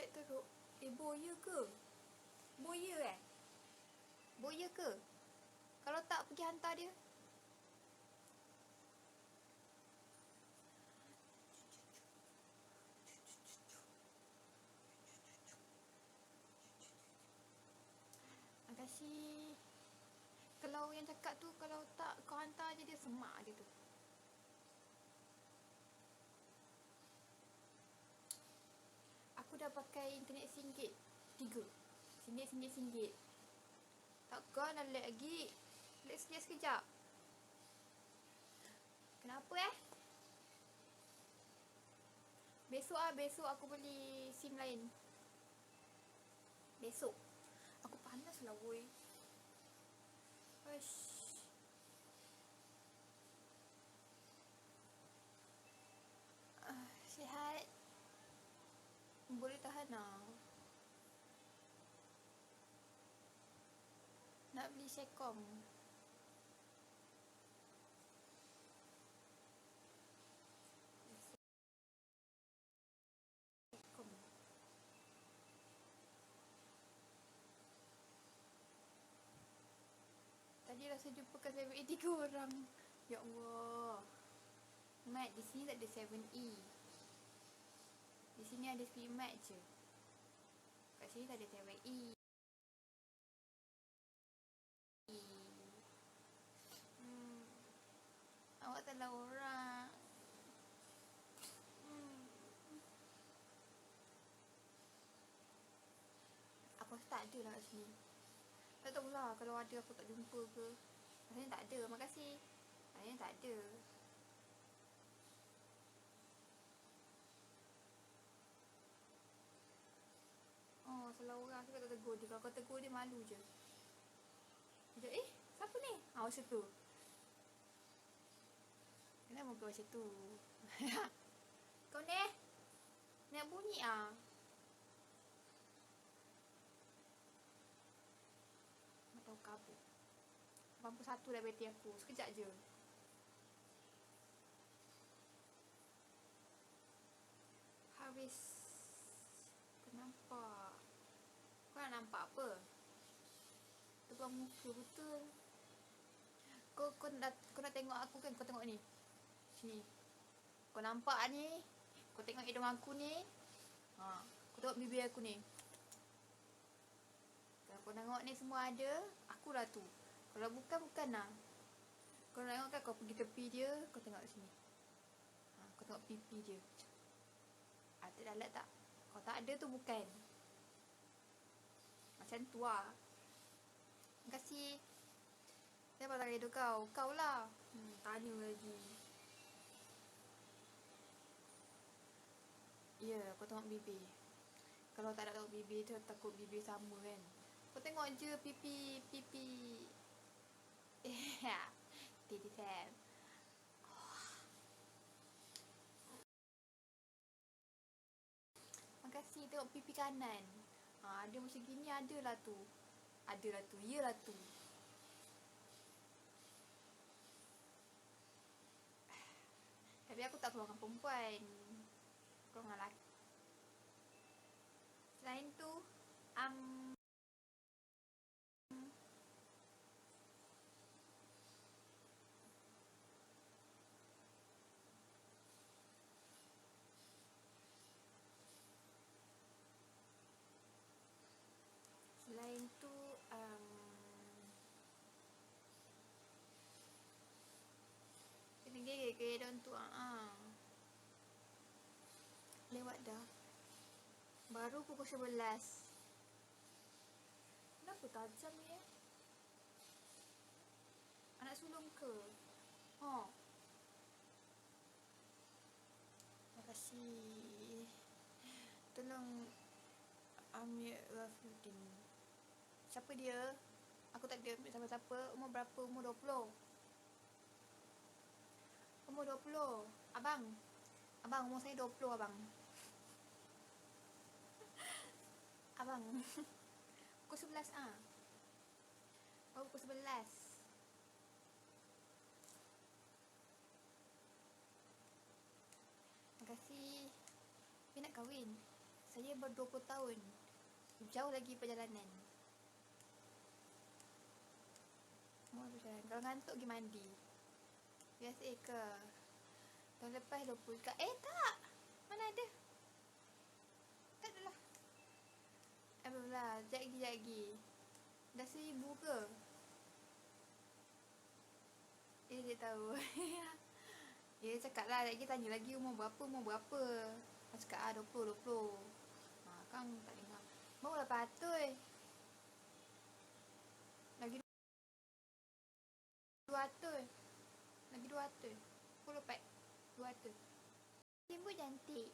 Lek teruk. Eh, boya ke? Boya eh? Boya ke? Kalau tak pergi hantar dia. Terima kasih. Kalau yang cakap tu kalau tak kau hantar je dia semak dia tu. Aku dah pakai internet singgit. Tiga. Singgit, singgit, singgit. Takkan dah lag lagi. Lag sekejap, sekejap. Kenapa eh? Besok ah, besok aku beli SIM lain. Besok. Aku panas lah woi. Uish. Ah, sihat. Lah. Nak beli Sekom. Tadi rasa jumpa kat 7E tiga orang. Ya Allah. Mat, di sini tak ada 7E. Di sini ada speed mat je. Sini tak ada 7E. Hmm. Awak telah orang. Hmm. Aku rasa tak ada lah kat sini. Tak tahulah kalau ada aku tak jumpa ke. Rasanya tak ada. Makasih. Rasanya tak ada. Salah orang aku tak tegur dia. Kalau kau tegur dia malu je. Dia eh, siapa ni? Ah, macam tu. Kenapa muka macam tu? kau ni? Nak bunyi ah? Nak tahu kabur. 81 dah bateri aku. Sekejap je. Habis. Kenapa? Kau nampak apa? Tebang muka betul. Kau, kau, nak, kau nak tengok aku kan? Kau tengok ni. Sini. Kau nampak ni? Kau tengok hidung aku ni? Ha. Kau tengok bibir aku ni? Kalau kau tengok ni semua ada, akulah tu. Kalau bukan, bukan lah. Kau nak tengok kan kau pergi tepi dia, kau tengok sini. Ha, kau tengok pipi dia. Ada dalat tak? Kalau tak ada tu bukan. Macam tu lah. Terima kasih. Siapa tak hidup kau? Kau lah. Hmm, tanya lagi. Ya, yeah, kau tengok bibir. Kalau tak ada tengok bibir tu takut bibir sama kan. Kau tengok je pipi pipi. Ya. Pipi Sam. Makasih tengok pipi kanan. Ha, ada macam gini adalah tu. Adalah tu. Iyalah tu. Tapi aku tak keluarkan perempuan. Keluarkan lelaki. Selain tu, um, Selain tu um, Kena gigit ke daun tu ah. Lewat dah Baru pukul 11 Kenapa tajam ni eh? Anak sulung ke? Oh Terima kasih. Tolong Amir Rafiuddin Siapa dia? Aku tak ada ambil siapa-siapa. Umur berapa? Umur 20 Umur 20 Abang. Abang umur saya 20 abang Abang Pukul 11 ah. Baru pukul 11 Terima kasih Dia nak kahwin Saya baru 20 tahun. Jauh lagi perjalanan. Mau perjalanan. Kalau ngantuk pergi mandi. Biasa eh ke? Tahun lepas 20 kat. Eh tak! Mana ada? Tak adalah. Eh lah. Sekejap lagi, sekejap lagi. Dah seribu ke? Eh dia tahu. Dia cakap lah lagi tanya lagi umur berapa umur berapa. Aku cakap ah 20 20. Ha kan tak dengar. Baru lah patut. Lagi 200. Lagi 200. 10 pat. 200. Ibu cantik.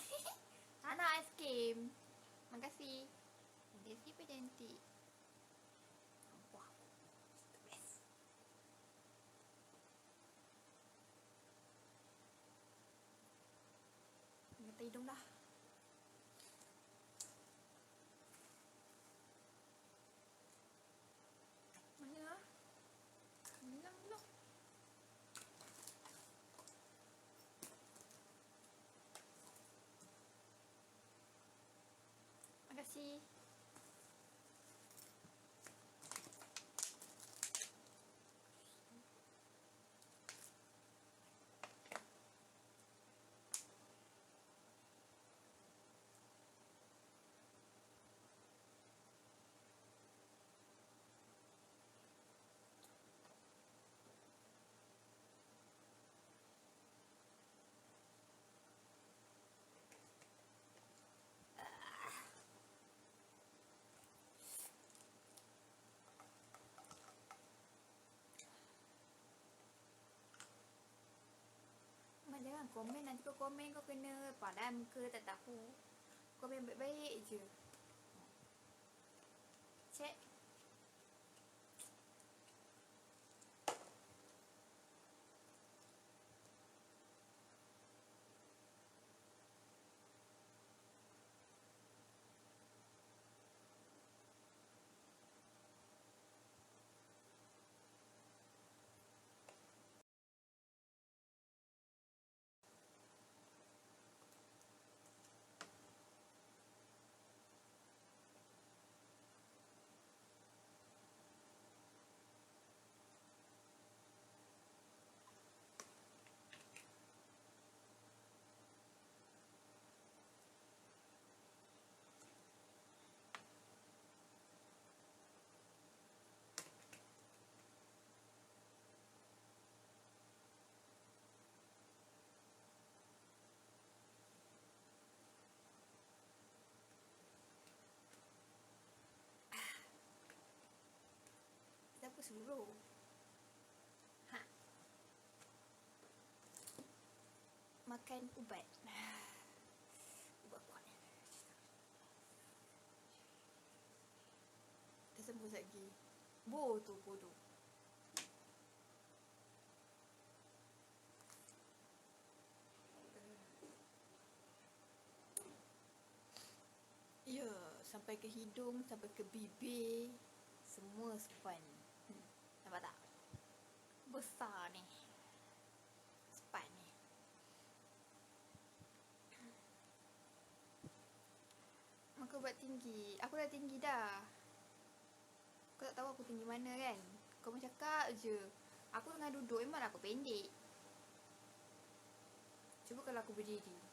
Anak aiskrim. Makasih. Dia pun cantik. Wah. The best. Kata hidung dah. Mana lah? Hilang pula. Makasih. Mak jangan komen nanti kau komen kau kena padam ke tak tahu. Komen baik-baik je. Cek. Suruh? Ha. Makan ubat. Ubat kuat. Dah sembuh lagi. Bo tu bodoh. Ya, sampai ke hidung, sampai ke bibir, semua span. Besar ni. Span ni. Maka buat tinggi. Aku dah tinggi dah. Kau tak tahu aku tinggi mana kan? Kau pun cakap je. Aku tengah duduk memang aku pendek. Cuba kalau aku berdiri.